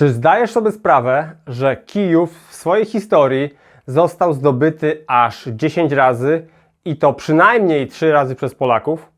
Czy zdajesz sobie sprawę, że Kijów w swojej historii został zdobyty aż 10 razy i to przynajmniej 3 razy przez Polaków?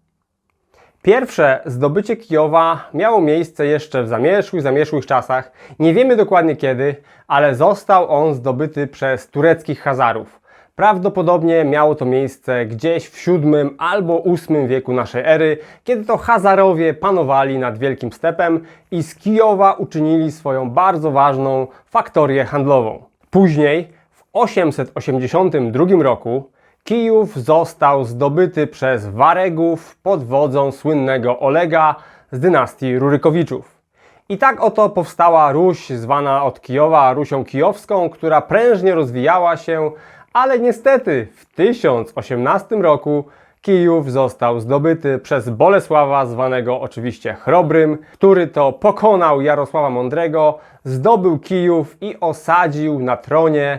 Pierwsze zdobycie Kijowa miało miejsce jeszcze w zamierzchłych, zamierzchłych czasach. Nie wiemy dokładnie kiedy, ale został on zdobyty przez tureckich Hazarów. Prawdopodobnie miało to miejsce gdzieś w VII albo VIII wieku naszej ery, kiedy to Hazarowie panowali nad Wielkim Stepem i z Kijowa uczynili swoją bardzo ważną faktorię handlową. Później, w 882 roku, Kijów został zdobyty przez Waregów pod wodzą słynnego Olega z dynastii Rurykowiczów. I tak oto powstała Ruś, zwana od Kijowa Rusią Kijowską, która prężnie rozwijała się, ale niestety w 1018 roku Kijów został zdobyty przez Bolesława, zwanego oczywiście Chrobrym, który to pokonał Jarosława Mądrego, zdobył Kijów i osadził na tronie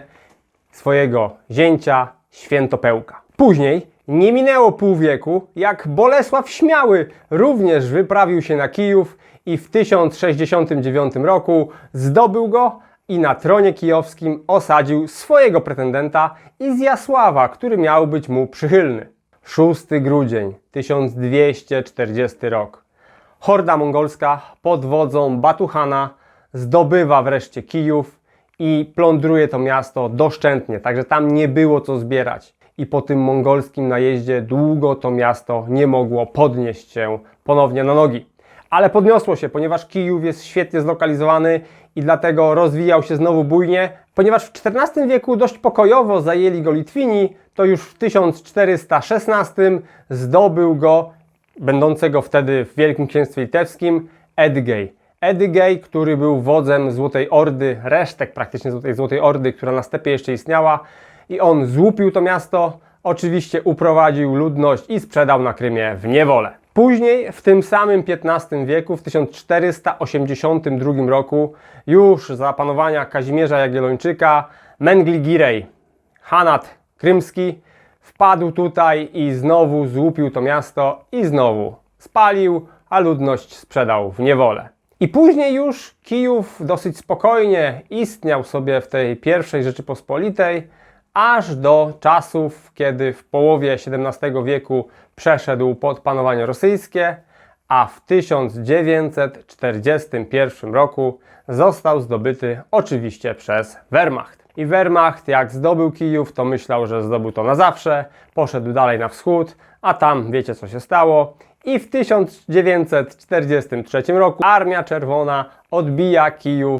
swojego zięcia Świętopełka. Później nie minęło pół wieku, jak Bolesław Śmiały również wyprawił się na Kijów i w 1069 roku zdobył go i na tronie kijowskim osadził swojego pretendenta Izjasława, który miał być mu przychylny. 6 grudzień 1240 rok. Horda mongolska pod wodzą Batuhana zdobywa wreszcie Kijów i plądruje to miasto doszczętnie, także tam nie było co zbierać. I po tym mongolskim najeździe długo to miasto nie mogło podnieść się ponownie na nogi. Ale podniosło się, ponieważ Kijów jest świetnie zlokalizowany i dlatego rozwijał się znowu bujnie. Ponieważ w XIV wieku dość pokojowo zajęli go Litwini, to już w 1416 zdobył go, będącego wtedy w Wielkim Księstwie Litewskim, Edgej. Edygej, który był wodzem Złotej Ordy, resztek praktycznie Złotej, Złotej Ordy, która na stepie jeszcze istniała i on złupił to miasto, oczywiście uprowadził ludność i sprzedał na Krymie w niewolę. Później, w tym samym XV wieku, w 1482 roku, już za panowania Kazimierza Jagiellończyka, Mengli Girej, Hanat krymski, wpadł tutaj i znowu złupił to miasto i znowu spalił, a ludność sprzedał w niewolę. I później już Kijów dosyć spokojnie istniał sobie w tej pierwszej Rzeczypospolitej, aż do czasów, kiedy w połowie XVII wieku przeszedł pod panowanie rosyjskie, a w 1941 roku został zdobyty oczywiście przez Wehrmacht. I Wehrmacht, jak zdobył Kijów, to myślał, że zdobył to na zawsze, poszedł dalej na wschód, a tam wiecie co się stało. I w 1943 roku Armia Czerwona odbija Kijów